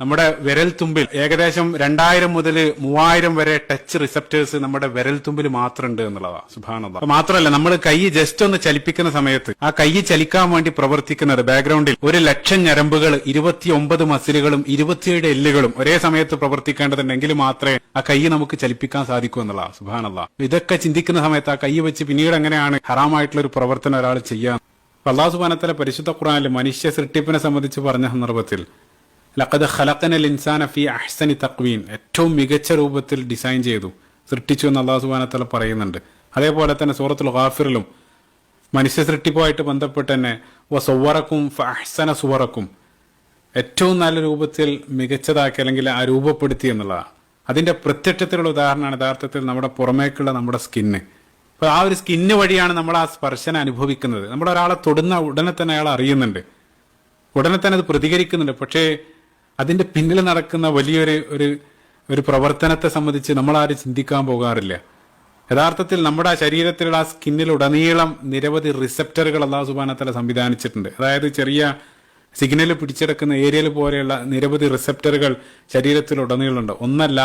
നമ്മുടെ വിരൽ തുമ്പിൽ ഏകദേശം രണ്ടായിരം മുതൽ മൂവായിരം വരെ ടച്ച് റിസപ്റ്റേഴ്സ് നമ്മുടെ വിരൽ തുമ്പിൽ മാത്രമുണ്ട് എന്നുള്ളതാ. സുഭാനത മാത്രമല്ല നമ്മൾ കൈ ജസ്റ്റ് ഒന്ന് ചലിപ്പിക്കുന്ന സമയത്ത് ആ കൈ ചലിക്കാൻ വേണ്ടി പ്രവർത്തിക്കുന്നത് ബാക്ക്ഗ്രൗണ്ടിൽ ഒരു ലക്ഷം ഞരമ്പുകൾ ഇരുപത്തിയൊമ്പത് മസിലുകളും ഇരുപത്തിയേഴ് എല്ലുകളും ഒരേ സമയത്ത് പ്രവർത്തിക്കേണ്ടതുണ്ടെങ്കിൽ മാത്രമേ ആ കൈ നമുക്ക് ചലിപ്പിക്കാൻ സാധിക്കൂ എന്നുള്ള സുഭാനല്ല ഇതൊക്കെ ചിന്തിക്കുന്ന സമയത്ത് ആ കൈ വെച്ച് പിന്നീട് എങ്ങനെയാണ് ഹറാമായിട്ടുള്ള ഒരു പ്രവർത്തനം ഒരാൾ ചെയ്യാൻ? അള്ളാഹു സുബാനത്തിലെ പരിശുദ്ധ ഖുറാനിൽ മനുഷ്യ സൃഷ്ടിപ്പിനെ സംബന്ധിച്ച് പറഞ്ഞ സന്ദർഭത്തിൽ ലഖദ് ഖലഖനൽ ഇൻസാന ഫി അഹ്സനി തക്വീൻ. ഏറ്റവും മികച്ച രൂപത്തിൽ ഡിസൈൻ ചെയ്തു. സൃഷ്ടിച്ചു എന്ന് അള്ളാഹു സുബാനത്തല പറയുന്നുണ്ട്. അതേപോലെ തന്നെ സൂറത്തുൽ ഗാഫിറിലും മനുഷ്യ സൃഷ്ടിപ്പുമായിട്ട് ബന്ധപ്പെട്ട് തന്നെ വ സുവറക്കും അഹ്സന സുവറക്കും. ഏറ്റവും നല്ല രൂപത്തിൽ മികച്ചതാക്കി അല്ലെങ്കിൽ ആ രൂപപ്പെടുത്തി എന്നുള്ളതാണ്. അതിന്റെ പ്രത്യക്ഷത്തിലുള്ള ഉദാഹരണമാണ് യഥാർത്ഥത്തിൽ നമ്മുടെ പുറമേക്കുള്ള നമ്മുടെ സ്കിന്ന്. അപ്പോൾ ആ ഒരു സ്കിന്ന് വഴിയാണ് നമ്മൾ ആ സ്പർശനം അനുഭവിക്കുന്നത്. നമ്മൾ ഒരാളെ തൊടുന്ന ഉടനെ തന്നെ അയാൾ അറിയുന്നുണ്ട്. ഉടനെ തന്നെ അത് പ്രതികരിക്കുന്നുണ്ട്. പക്ഷേ അതിന്റെ പിന്നിൽ നടക്കുന്ന വലിയൊരു ഒരു ഒരു പ്രവർത്തനത്തെ സംബന്ധിച്ച് നമ്മൾ ആരും ചിന്തിക്കാൻ പോകാറില്ല. യഥാർത്ഥത്തിൽ നമ്മുടെ ശരീരത്തിലുള്ള ആ സ്കിന്നിൽ ഉടനീളം നിരവധി റിസപ്റ്ററുകൾ അള്ളാഹു സുബാനത്തല സംവിധാനിച്ചിട്ടുണ്ട്. അതായത് ചെറിയ സിഗ്നൽ പിടിച്ചെടുക്കുന്ന ഏരിയൽ പോലെയുള്ള നിരവധി റിസപ്റ്ററുകൾ ശരീരത്തിൽ ഉടനീളമുണ്ട്. ഒന്നല്ല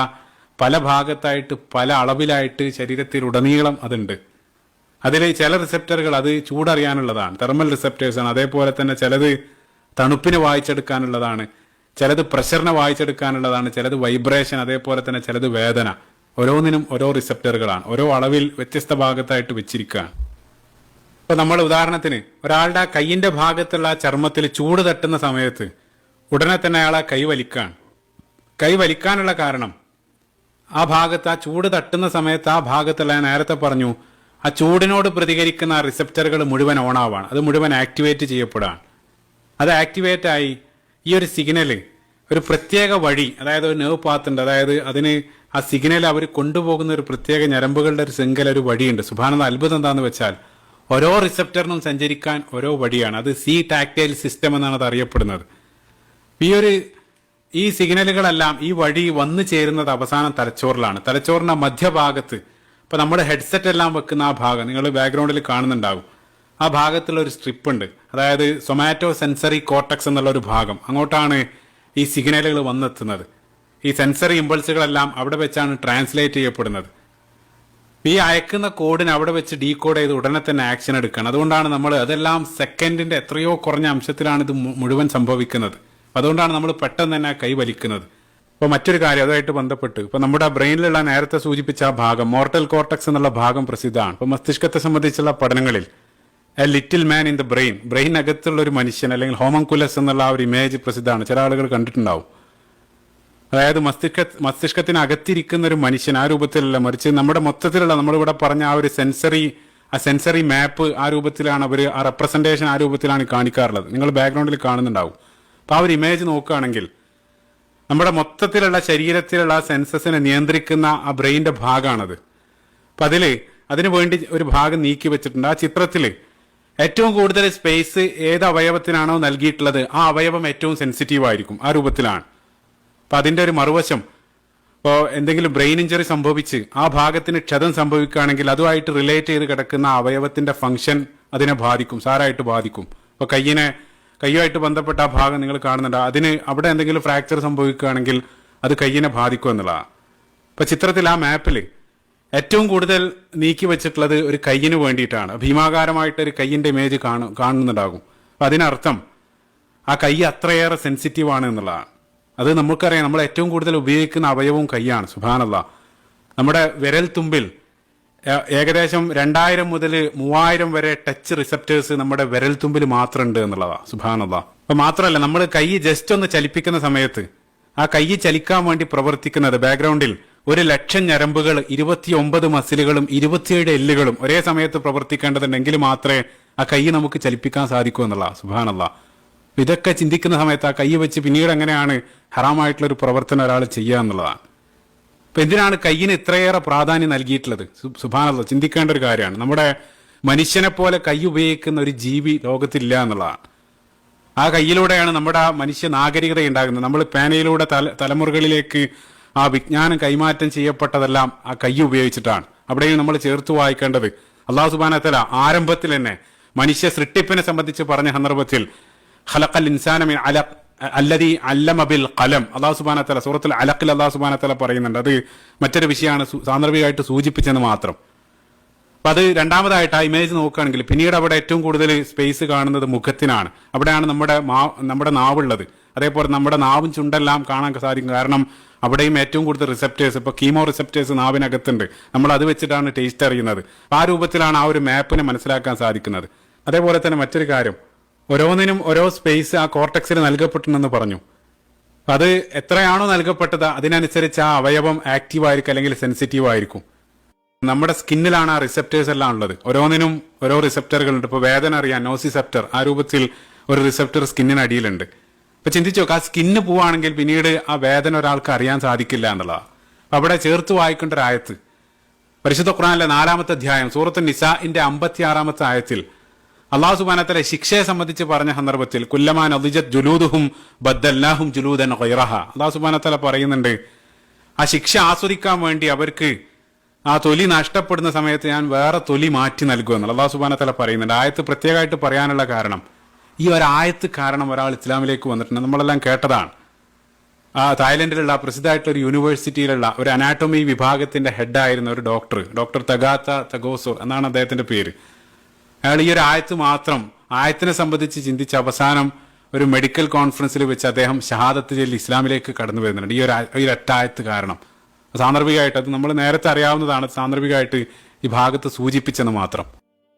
പല ഭാഗത്തായിട്ട് പല അളവിലായിട്ട് ശരീരത്തിലുടനീളം അതുണ്ട്. അതിൽ ചില റിസപ്റ്ററുകൾ അത് ചൂടറിയാനുള്ളതാണ്. തെർമൽ ആണ് അതേപോലെ തന്നെ ചിലത് തണുപ്പിന് വായിച്ചെടുക്കാനുള്ളതാണ്. ചിലത് പ്രഷറിനെ വായിച്ചെടുക്കാനുള്ളതാണ് ചിലത് വൈബ്രേഷൻ അതേപോലെ തന്നെ ചിലത് വേദന. ഓരോന്നിനും ഓരോ റിസപ്റ്ററുകളാണ് ഓരോ അളവിൽ വ്യത്യസ്ത ഭാഗത്തായിട്ട് വെച്ചിരിക്കുകയാണ്. ഇപ്പൊ നമ്മൾ ഉദാഹരണത്തിന് ഒരാളുടെ കൈയിന്റെ ഭാഗത്തുള്ള ചർമ്മത്തിൽ ചൂട് തട്ടുന്ന സമയത്ത് ഉടനെ തന്നെ അയാളെ കൈ വലിക്കാണ് കൈ വലിക്കാനുള്ള കാരണം ആ ഭാഗത്ത് ആ ചൂട് തട്ടുന്ന സമയത്ത് ആ ഭാഗത്തുള്ള നേരത്തെ പറഞ്ഞു ആ ചൂടിനോട് പ്രതികരിക്കുന്ന റിസപ്റ്ററുകൾ മുഴുവൻ ഓണാവാണ് അത് മുഴുവൻ ആക്ടിവേറ്റ് ചെയ്യപ്പെടുകയാണ്. അത് ആക്ടിവേറ്റ് ആയി ഈ ഒരു സിഗ്നൽ ഒരു പ്രത്യേക വഴി അതായത് ഒരു നെർവ് പാത്ത് ഉണ്ട്. അതായത് അതിന് ആ സിഗ്നൽ അവർ കൊണ്ടുപോകുന്ന ഒരു പ്രത്യേക ഞരമ്പുകളുടെ ഒരു ശൃംഖല ഒരു വഴിയുണ്ട്. സുഭാനന്ദ അത്ഭുതം എന്താണെന്ന് വെച്ചാൽ ഓരോ റിസപ്റ്ററിനും സഞ്ചരിക്കാൻ ഓരോ വഴിയാണ്. അത് സി ടാക്ടൈൽ സിസ്റ്റം എന്നാണ് അത് അറിയപ്പെടുന്നത്. ഈ ഒരു ഈ സിഗ്നലുകളെല്ലാം ഈ വഴി വന്നു ചേരുന്നത് അവസാനം തലച്ചോറിലാണ്. തലച്ചോറിന്റെ മധ്യഭാഗത്ത് ഇപ്പൊ നമ്മുടെ ഹെഡ്സെറ്റ് എല്ലാം വെക്കുന്ന ആ ഭാഗം നിങ്ങൾ ബാക്ക്ഗ്രൗണ്ടിൽ കാണുന്നുണ്ടാവും. ആ ഭാഗത്തുള്ള ഒരു സ്ട്രിപ്പ് ഉണ്ട്. അതായത് സൊമാറ്റോ സെൻസറി കോട്ടക്സ് എന്നുള്ള ഒരു ഭാഗം. അങ്ങോട്ടാണ് ഈ സിഗ്നലുകൾ വന്നെത്തുന്നത്. ഈ സെൻസറി ഇമ്പൾസുകളെല്ലാം അവിടെ വെച്ചാണ് ട്രാൻസ്ലേറ്റ് ചെയ്യപ്പെടുന്നത്. ഈ അയക്കുന്ന കോഡിന് അവിടെ വെച്ച് ഡീകോഡ് ചെയ്ത് ഉടനെ തന്നെ ആക്ഷൻ എടുക്കണം. അതുകൊണ്ടാണ് നമ്മൾ അതെല്ലാം സെക്കൻഡിന്റെ എത്രയോ കുറഞ്ഞ അംശത്തിലാണ് ഇത് മുഴുവൻ സംഭവിക്കുന്നത്. അതുകൊണ്ടാണ് നമ്മൾ പെട്ടെന്ന് തന്നെ കൈവലിക്കുന്നത് ഇപ്പൊ മറ്റൊരു കാര്യം അതുമായിട്ട് ബന്ധപ്പെട്ട്. ഇപ്പൊ നമ്മുടെ ബ്രെയിനിലുള്ള നേരത്തെ സൂചിപ്പിച്ച ആ ഭാഗം മോർട്ടൽ കോർട്ടക്സ് എന്നുള്ള ഭാഗം പ്രസിദ്ധമാണ്. ഇപ്പൊ മസ്തിഷ്കത്തെ സംബന്ധിച്ചുള്ള പഠനങ്ങളിൽ a little man in the brain brain അകത്തുള്ള ഒരു മനുഷ്യൻ അല്ലെങ്കിൽ ഹോമൻകുലസ് എന്നുള്ള ആ ഒരു ഇമേജ് പ്രസിദ്ധമാണ്. ചില ആളുകൾ കണ്ടിട്ടുണ്ടാവും. അതായത് മസ്തിഷ്ക മസ്തിഷ്കത്തിനകത്തിരിക്കുന്ന ഒരു മനുഷ്യൻ ആ രൂപത്തിലല്ല മറിച്ച് നമ്മുടെ മൊത്തത്തിലുള്ള നമ്മളിവിടെ പറഞ്ഞ ആ ഒരു സെൻസറി ആ സെൻസറി മാപ്പ് ആ രൂപത്തിലാണ് അവർ ആ റെപ്രസെന്റേഷൻ ആ രൂപത്തിലാണ് കാണിക്കാറുള്ളത്. നിങ്ങൾ ബാക്ക്ഗ്രൗണ്ടിൽ കാണുന്നുണ്ടാവും. അപ്പോൾ ആ ഒരു ഇമേജ് നോക്കുകയാണെങ്കിൽ നമ്മുടെ മൊത്തത്തിലുള്ള ശരീരത്തിലുള്ള ആ സെൻസസിനെ നിയന്ത്രിക്കുന്ന ആ ബ്രെയിന്റെ ഭാഗമാണത് അപ്പം അതിൽ അതിനു വേണ്ടി ഒരു ഭാഗം നീക്കി വെച്ചിട്ടുണ്ട്. ആ ചിത്രത്തിൽ ഏറ്റവും കൂടുതൽ സ്പേസ് ഏത് അവയവത്തിനാണോ നൽകിയിട്ടുള്ളത് ആ അവയവം ഏറ്റവും സെൻസിറ്റീവ് ആയിരിക്കും ആ രൂപത്തിലാണ്. അപ്പൊ അതിന്റെ ഒരു മറുവശം ഇപ്പോ എന്തെങ്കിലും ബ്രെയിൻ ഇഞ്ചറി സംഭവിച്ച് ആ ഭാഗത്തിന് ക്ഷതം സംഭവിക്കുകയാണെങ്കിൽ അതുമായിട്ട് റിലേറ്റ് ചെയ്ത് കിടക്കുന്ന അവയവത്തിന്റെ ഫംഗ്ഷൻ അതിനെ ബാധിക്കും സാരായിട്ട് ബാധിക്കും. ഇപ്പൊ കയ്യിനെ കയ്യുമായിട്ട് ബന്ധപ്പെട്ട ആ ഭാഗം നിങ്ങൾ കാണുന്നുണ്ട് അതിന് അവിടെ എന്തെങ്കിലും ഫ്രാക്ചർ സംഭവിക്കുകയാണെങ്കിൽ അത് കയ്യിനെ ബാധിക്കും എന്നുള്ളതാണ്. ഇപ്പൊ ചിത്രത്തിൽ ആ മാപ്പിൽ ഏറ്റവും കൂടുതൽ നീക്കി വെച്ചിട്ടുള്ളത് ഒരു കയ്യിന് വേണ്ടിയിട്ടാണ്. ഭീമാകാരമായിട്ട് ഒരു കയ്യിന്റെ ഇമേജ് കാണു കാണുന്നുണ്ടാകും. അപ്പൊ അതിനർത്ഥം ആ കൈ അത്രയേറെ സെൻസിറ്റീവ് ആണ് എന്നുള്ളതാണ്. അത് നമുക്കറിയാം നമ്മൾ ഏറ്റവും കൂടുതൽ ഉപയോഗിക്കുന്ന അവയവവും കൈയാണ് സുഭാനല്ല നമ്മുടെ വിരൽ തുമ്പിൽ ഏകദേശം രണ്ടായിരം മുതൽ മൂവായിരം വരെ ടച്ച് റിസപ്റ്റേഴ്സ് നമ്മുടെ വിരൽ തുമ്പിൽ മാത്രമുണ്ട് എന്നുള്ളതാണ് സുഭാനല്ല അപ്പൊ മാത്രമല്ല നമ്മൾ കൈ ജസ്റ്റ് ഒന്ന് ചലിപ്പിക്കുന്ന സമയത്ത് ആ കൈ ചലിക്കാൻ വേണ്ടി പ്രവർത്തിക്കുന്നത് ബാക്ക്ഗ്രൗണ്ടിൽ ഒരു ലക്ഷം ഞരമ്പുകൾ ഇരുപത്തിയൊമ്പത് മസിലുകളും ഇരുപത്തിയേഴ് എല്ലുകളും ഒരേ സമയത്ത് പ്രവർത്തിക്കേണ്ടതുണ്ടെങ്കിൽ മാത്രമേ ആ കൈ നമുക്ക് ചലിപ്പിക്കാൻ സാധിക്കൂ എന്നുള്ള സുഭാനല്ല ഇതൊക്കെ ചിന്തിക്കുന്ന സമയത്ത് ആ കൈ വെച്ച് പിന്നീട് എങ്ങനെയാണ് ഹറാമായിട്ടുള്ള ഒരു പ്രവർത്തനം ഒരാൾ ചെയ്യുക എന്നുള്ളതാണ്. അപ്പൊ എന്തിനാണ് കയ്യിന് ഇത്രയേറെ പ്രാധാന്യം നൽകിയിട്ടുള്ളത്? സുഭാനല്ല ചിന്തിക്കേണ്ട ഒരു കാര്യമാണ്. നമ്മുടെ മനുഷ്യനെ പോലെ കൈ ഉപയോഗിക്കുന്ന ഒരു ജീവി ലോകത്തില്ല എന്നുള്ളതാണ്. ആ കയ്യിലൂടെയാണ് നമ്മുടെ ആ മനുഷ്യ നാഗരികത ഉണ്ടാകുന്നത്. നമ്മൾ പേനയിലൂടെ തല തലമുറകളിലേക്ക് ആ വിജ്ഞാനം കൈമാറ്റം ചെയ്യപ്പെട്ടതെല്ലാം ആ കൈ ഉപയോഗിച്ചിട്ടാണ്. അവിടെയും നമ്മൾ ചേർത്ത് വായിക്കേണ്ടത്. അള്ളാഹു സുബാനത്തല ആരംഭത്തിൽ തന്നെ മനുഷ്യ സൃഷ്ടിപ്പിനെ സംബന്ധിച്ച് പറഞ്ഞ സന്ദർഭത്തിൽ ഹലക്കൽ ഇൻസാനമി അല അല്ലതി അല്ലമബിൽ കലം അള്ളാഹു സുബാന സുഹൃത്തിൽ അലക്കിൽ അള്ളാഹു സുബാന തല പറയുന്നുണ്ട്. അത് മറ്റൊരു വിഷയമാണ് സാന്ദർഭികമായിട്ട് സൂചിപ്പിച്ചെന്ന് മാത്രം. അപ്പൊ അത് രണ്ടാമതായിട്ട് ആ ഇമേജ് നോക്കുകയാണെങ്കിൽ പിന്നീട് അവിടെ ഏറ്റവും കൂടുതൽ സ്പേസ് കാണുന്നത് മുഖത്തിനാണ്. അവിടെയാണ് നമ്മുടെ മാ- നമ്മുടെ നാവുള്ളത്. അതേപോലെ നമ്മുടെ നാവും ചുണ്ടെല്ലാം കാണാൻ സാധിക്കും. കാരണം അവിടെയും ഏറ്റവും കൂടുതൽ റിസപ്റ്റേഴ്സ് ഇപ്പോൾ കീമോ റിസപ്റ്റേഴ്സ് നാവിനകത്തുണ്ട്. നമ്മൾ അത് വെച്ചിട്ടാണ് ടേസ്റ്റ് അറിയുന്നത്. ആ രൂപത്തിലാണ് ആ ഒരു മാപ്പിനെ മനസ്സിലാക്കാൻ സാധിക്കുന്നത്. അതേപോലെ തന്നെ മറ്റൊരു കാര്യം. ഓരോന്നിനും ഓരോ സ്പേസ് ആ കോർട്ടക്സിന് നൽകപ്പെട്ടിട്ടുണ്ടെന്ന് പറഞ്ഞു. അത് എത്രയാണോ നൽകപ്പെട്ടത് അതിനനുസരിച്ച് ആ അവയവം ആക്റ്റീവ് ആയിരിക്കും അല്ലെങ്കിൽ സെൻസിറ്റീവ് ആയിരിക്കും. നമ്മുടെ സ്കിന്നിലാണ് ആ റിസപ്റ്റേഴ്സ് എല്ലാം ഉള്ളത്. ഓരോന്നിനും ഓരോ റിസപ്റ്ററുകളുണ്ട് ഉണ്ട് ഇപ്പൊ വേദന അറിയാൻ നോസിസെപ്റ്റർ ആ രൂപത്തിൽ ഒരു റിസപ്റ്റർ സ്കിന്നിന് അടിയിലുണ്ട്. ഇപ്പൊ ചിന്തിച്ചു നോക്കുക ആ സ്കിന്ന് പോവാണെങ്കിൽ പിന്നീട് ആ വേദന ഒരാൾക്ക് അറിയാൻ സാധിക്കില്ല എന്നുള്ളതാണ് അപ്പൊ അവിടെ ചേർത്ത് വായിക്കേണ്ട ഒരു ആയത്ത്. പരിശുദ്ധ ഖുറാനിലെ നാലാമത്തെ അധ്യായം സൂറത്ത് നിസാഇന്റെ അമ്പത്തി ആറാമത്തെ ആയത്തിൽ അള്ളാഹു സുബാനത്തിലെ ശിക്ഷയെ സംബന്ധിച്ച് പറഞ്ഞ സന്ദർഭത്തിൽ കുല്ലമാൻ അദിജത് ജുലൂദുഹും ബദ്ദല്ലാഹും ജുലൂദൻ ഖൈറഹ. അള്ളാഹു സുബാനത്തല പറയുന്നുണ്ട് ആ ശിക്ഷ ആസ്വദിക്കാൻ വേണ്ടി അവർക്ക് ആ തൊലി നഷ്ടപ്പെടുന്ന സമയത്ത് ഞാൻ വേറെ തൊലി മാറ്റി നൽകുമെന്നുള്ള അള്ളാഹു സുബാനത്തല പറയുന്നുണ്ട്. ആയത്ത് പ്രത്യേകമായിട്ട് പറയാനുള്ള കാരണം ഈ ഒരായത്ത് കാരണം ഒരാൾ ഇസ്ലാമിലേക്ക് വന്നിട്ടുണ്ട്. നമ്മളെല്ലാം കേട്ടതാണ്. ആ തായ്ലൻഡിലുള്ള പ്രസിദ്ധമായിട്ടുള്ള ഒരു യൂണിവേഴ്സിറ്റിയിലുള്ള ഒരു അനാട്ടോമി വിഭാഗത്തിന്റെ ഹെഡായിരുന്ന ഒരു ഡോക്ടർ ഡോക്ടർ തഗാത്ത തഗോസോ എന്നാണ് അദ്ദേഹത്തിന്റെ പേര്. അയാൾ ഈ ഒരു ആയത്ത് മാത്രം ആയത്തിനെ സംബന്ധിച്ച് ചിന്തിച്ച് അവസാനം ഒരു മെഡിക്കൽ കോൺഫറൻസിൽ വെച്ച് അദ്ദേഹം ഷഹാദത്ത് ചൊല്ലി ഇസ്ലാമിലേക്ക് കടന്നു വരുന്നുണ്ട്. ഈ ഒരു ഈ ഒരു ഒറ്റ ആയത്ത് കാരണം. സാന്ദർഭികമായിട്ട് അത് നമ്മൾ നേരത്തെ അറിയാവുന്നതാണ്. സാന്ദർഭികമായിട്ട് ഈ ഭാഗത്ത് സൂചിപ്പിച്ചെന്ന് മാത്രം.